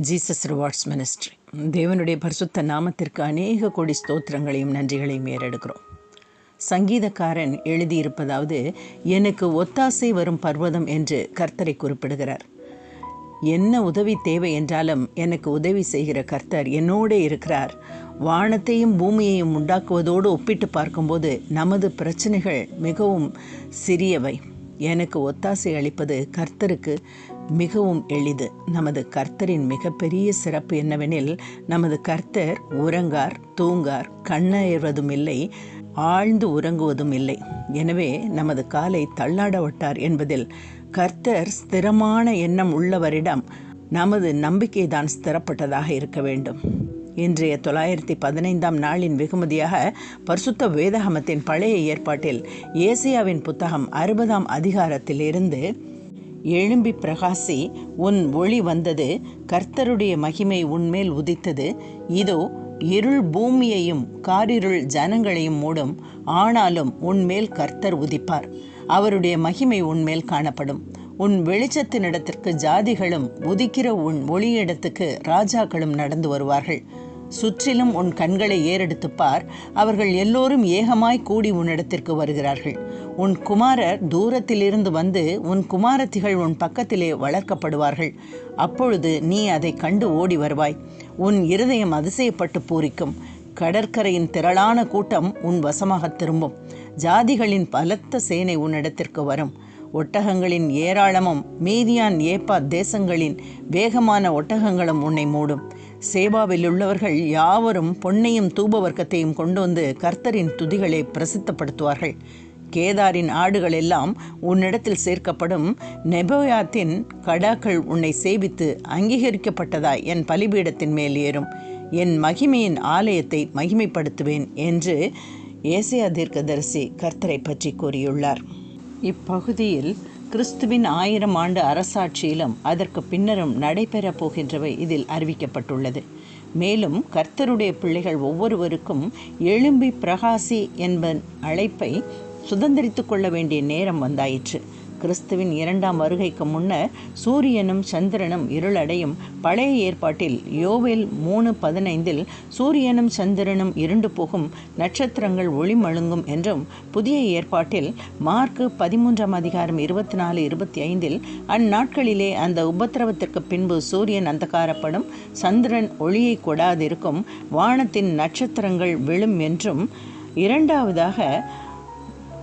Jesus rewards ministry. தேவனுடைய பரிசுத்த நாமத்திற்கு அநேக கோடி ஸ்தோத்திரங்களையும் நன்றிகளையும் ஏறெடுக்கிறோம். சங்கீதக்காரன் எழுதியிருப்பதாவது எனக்கு ஒத்தாசை வரும் பர்வதம் என்று கர்த்தரை குறிப்பிடுகிறார். என்ன உதவி தேவை என்றாலும் எனக்கு உதவி செய்கிற கர்த்தர் என்னோடு இருக்கிறார். வானத்தையும் பூமியையும் உண்டாக்குவதோடு ஒப்பிட்டு பார்க்கும்போது நமது பிரச்சனைகள் மிகவும் சிறியவை. எனக்கு ஒத்தாசை அளிப்பது கர்த்தருக்கு மிகவும் எளிது. நமது கர்த்தரின் மிகப்பெரிய சிறப்பு என்னவெனில் நமது கர்த்தர் உறங்கார் தூங்கார் கண்ணயர்வதும் இல்லை ஆழ்ந்து உறங்குவதும் இல்லை எனவே நமது காலை தள்ளாட விட்டார் என்பதில் கர்த்தர் ஸ்திரமான எண்ணம் உள்ளவரிடம் நமது நம்பிக்கைதான் ஸ்திரப்பட்டதாக இருக்க வேண்டும். இன்றைய தொள்ளாயிரத்தி பதினைந்தாம் நாளின் வெகுமதியாக பரிசுத்த வேதகமத்தின் பழைய ஏற்பாட்டில் ஏசியாவின் புத்தகம் அறுபதாம் அதிகாரத்திலிருந்து எழும்பி பிரகாசி உன் ஒளி வந்தது கர்த்தருடைய மகிமை உன்மேல் உதித்தது. இதோ இருள் பூமியையும் காரிருள் ஜனங்களையும் மூடும். ஆனாலும் உன்மேல் கர்த்தர் உதிப்பார். அவருடைய மகிமை உன்மேல் காணப்படும். உன் வெளிச்சத்தினிடத்திற்கு ஜாதிகளும் உதிக்கிற உன் ஒளியிடத்துக்கு ராஜாக்களும் நடந்து வருவார்கள். சுற்றிலும் உன் கண்களை ஏறெடுத்துப் பார். அவர்கள் எல்லோரும் ஏகமாய் கூடி உன்னிடத்திற்கு வருகிறார்கள். உன் குமாரர் தூரத்திலிருந்து வந்து உன் குமாரத்திகள் உன் பக்கத்திலே வளர்க்கப்படுவார்கள். அப்பொழுது நீ அதை கண்டு ஓடி வருவாய். உன் இருதயம் அதிசயப்பட்டு பூரிக்கும். கடற்கரையின் திரளான கூட்டம் உன் வசமாக திரும்பும். ஜாதிகளின் பலத்த சேனை உன்னிடத்திற்கு வரும். ஒட்டகங்களின் ஏராளமும் மீதியான் ஏப்பா தேசங்களின் வேகமான ஒட்டகங்களும் உன்னை மூடும். சேபாவில் உள்ளவர்கள் யாவரும் பொன்னையும் தூப வர்க்கத்தையும் கொண்டு வந்து கர்த்தரின் துதிகளை பிரசித்தப்படுத்துவார்கள். கேதாரின் ஆடுகள் எல்லாம் உன்னிடத்தில் சேர்க்கப்படும் நெபோயாத்தின் கடாக்கள் உன்னை சேவித்து அங்கீகரிக்கப்பட்டதாய் என் பலிபீடத்தின் மேல் ஏறும். என் மகிமையின் ஆலயத்தை மகிமைப்படுத்துவேன் என்று ஏசியா தீர்க்கதரிசி கர்த்தரை பற்றி கூறியுள்ளார். இப்பகுதியில் கிறிஸ்துவின் ஆயிரம் ஆண்டு அரசாட்சியிலும் அதற்கு பின்னரும் நடைபெறப் போகின்றவை இதில் அறிவிக்கப்பட்டுள்ளது. மேலும் கர்த்தருடைய பிள்ளைகள் ஒவ்வொருவருக்கும் எழும்பி பிரகாசி என்பன் அழைப்பை சுதந்திரித்து கொள்ள வேண்டிய நேரம் வந்தாயிற்று. கிறிஸ்துவின் இரண்டாம் வருகைக்கு முன்னர் சூரியனும் சந்திரனும் இருளடையும். பழைய ஏற்பாட்டில் யோவேல் மூணு பதினைந்தில் சூரியனும் சந்திரனும் இருண்டு போகும் நட்சத்திரங்கள் ஒளிமழுங்கும் என்றும் புதிய ஏற்பாட்டில் மார்க்கு பதிமூன்றாம் அதிகாரம் இருபத்தி நாலு இருபத்தி ஐந்தில் அந்நாட்களிலே அந்த உபத்திரவத்திற்கு பின்பு சூரியன் அந்தகாரப்படும் சந்திரன் ஒளியை கொடாதிருக்கும் வானத்தின் நட்சத்திரங்கள் விழும் என்றும் இரண்டாவதாக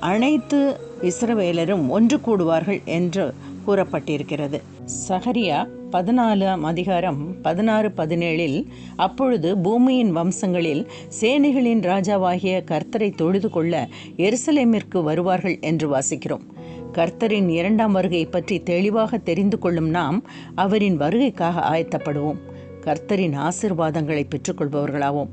அனைத்து இஸ்ரவேலரும் ஒன்று கூடுவார்கள் என்று கூறப்பட்டிருக்கிறது. சஹரியா பதினாலாம் அதிகாரம் பதினாறு பதினேழில் அப்பொழுது பூமியின் வம்சங்களில் சேனைகளின் ராஜாவாகிய கர்த்தரை தொழுது கொள்ள எருசலேமிற்கு வருவார்கள் என்று வாசிக்கிறோம். கர்த்தரின் இரண்டாம் வருகை பற்றி தெளிவாக தெரிந்து கொள்ளும் நாம் அவரின் வருகைக்காக ஆயத்தப்படுவோம். கர்த்தரின் ஆசிர்வாதங்களை பெற்றுக்கொள்பவர்களாவோம்.